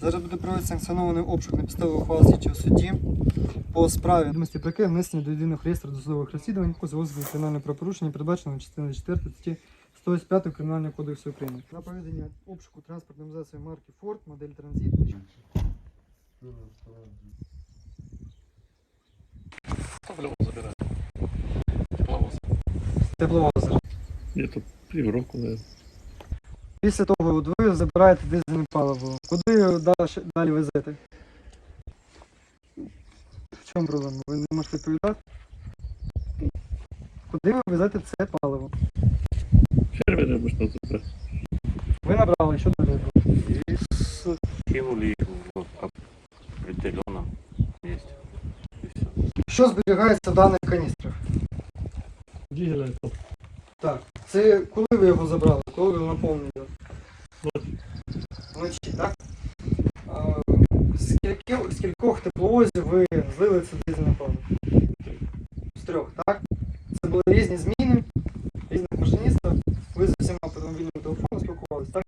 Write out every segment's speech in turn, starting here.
Зараз буде проводити санкціонований обшук на підставі ухвали слідчого судді по справі відомості про яке внесені до єдиного реєстру досудових розслідувань по зв'язку з кримінального правопорушення, передбаченого частиною 4 статті 105 Кримінального кодексу України. На проведення обшуку транспортним засобом марки Ford, модель Транзит. Топливо забираю. Тепловозер. Где-то півроку, наверное. Після того от ви забираєте дизельне паливо. Куди його далі, далі везете? В чому проблема? Ви не можете відповідати? Куди ви везете це паливо? Фермеры можно забрать. Ви набрали, що далі? И кинули их в определенном месте. И все. Що зберігається в даних каністрах? Дизеля Так. Це коли ви його забрали? Коли ви наповнили? Вночі, так? А, з кількох тепловозів ви злили це дизельне паливо? З трьох, так? Це були різні зміни, різних машиністів. Ви з усіма по мобільному телефону спілкувалися, так?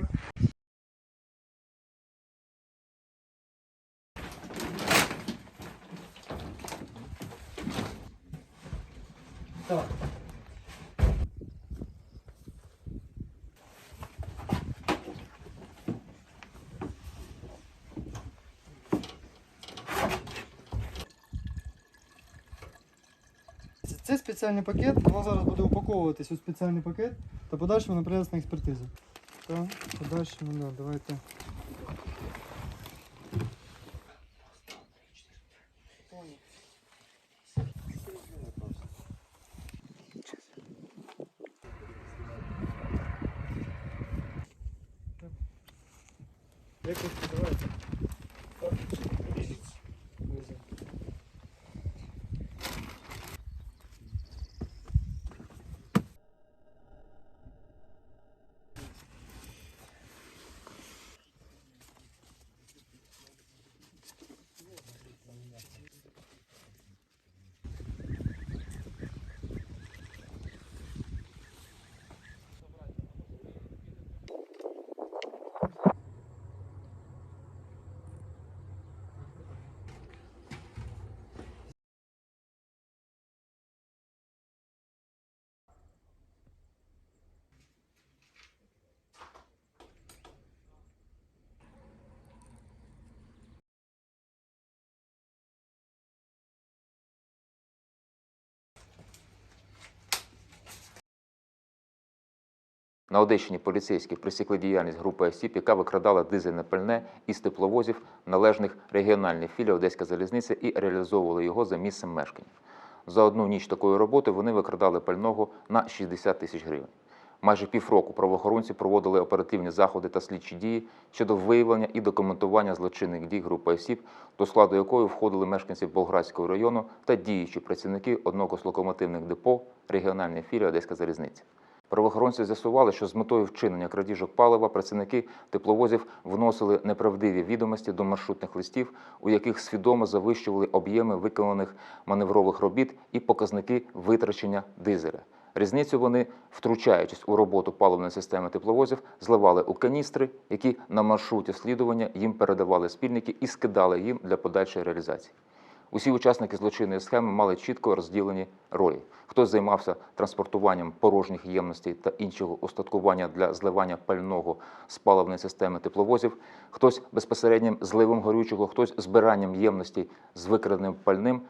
Так. Це- спеціальний пакет, воно зараз буде упаковуватись у спеціальний пакет та подальшому направляться на експертизу. Так, подальшому, да, давайте. Якось давайте. Так, Візит. На Одещині поліцейські присікли діяльність групи осіб, яка викрадала дизельне пальне із тепловозів належних регіональних філій Одеська залізниця і реалізовували його за місцем мешкання. За одну ніч такої роботи вони викрадали пального на 60 тисяч гривень. Майже півроку правоохоронці проводили оперативні заходи та слідчі дії щодо виявлення і документування злочинних дій групи осіб, до складу якої входили мешканці Болградського району та діючі працівники одного з локомотивних депо регіональної філії Одеська залізниця. Правоохоронці з'ясували, що з метою вчинення крадіжок палива працівники тепловозів вносили неправдиві відомості до маршрутних листів, у яких свідомо завищували об'єми виконаних маневрових робіт і показники витрачення дизеля. Різницю вони, втручаючись у роботу паливної системи тепловозів, зливали у каністри, які на маршруті слідування їм передавали спільники і скидали їм для подальшої реалізації. Усі учасники злочинної схеми мали чітко розділені ролі. Хтось займався транспортуванням порожніх ємностей та іншого устаткування для зливання пального з паливної системи тепловозів, хтось безпосереднім зливом горючого, хтось збиранням ємностей з викраденим пальним,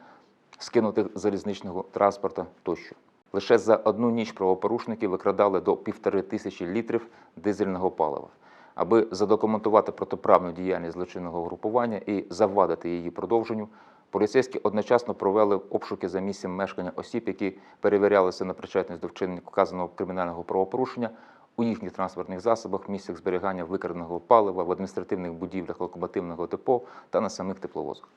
скинутих залізничного транспорта тощо. Лише за одну ніч правопорушники викрадали до півтори тисячі літрів дизельного палива. Аби задокументувати протиправну діяльність злочинного групування і завадити її продовженню, поліцейські одночасно провели обшуки за місцем мешкання осіб, які перевірялися на причетність до вчинення вказаного кримінального правопорушення у їхніх транспортних засобах, місцях зберігання викраденого палива, в адміністративних будівлях локомотивного депо та на самих тепловозах.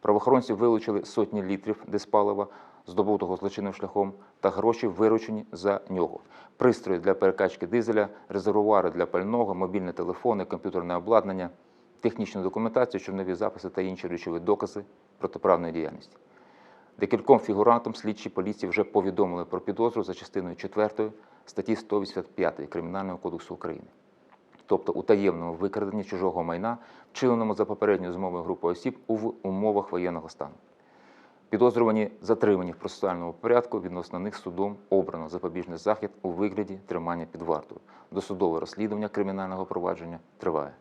Правоохоронці вилучили сотні літрів диспалива, здобутого злочинним шляхом, та гроші виручені за нього. Пристрої для перекачки дизеля, резервуари для пального, мобільні телефони, комп'ютерне обладнання, технічну документацію, чорнові записи та інші речові докази протиправної діяльності. Декільком фігурантам слідчі поліції вже повідомили про підозру за частиною 4 статті 185 Кримінального кодексу України, тобто у таємному викраденні чужого майна, вчиненому за попередньою змовою групою осіб у умовах воєнного стану. Підозрювані затримані в процесуальному порядку відносно них судом обрано запобіжний захід у вигляді тримання під вартою. Досудове розслідування кримінального провадження триває.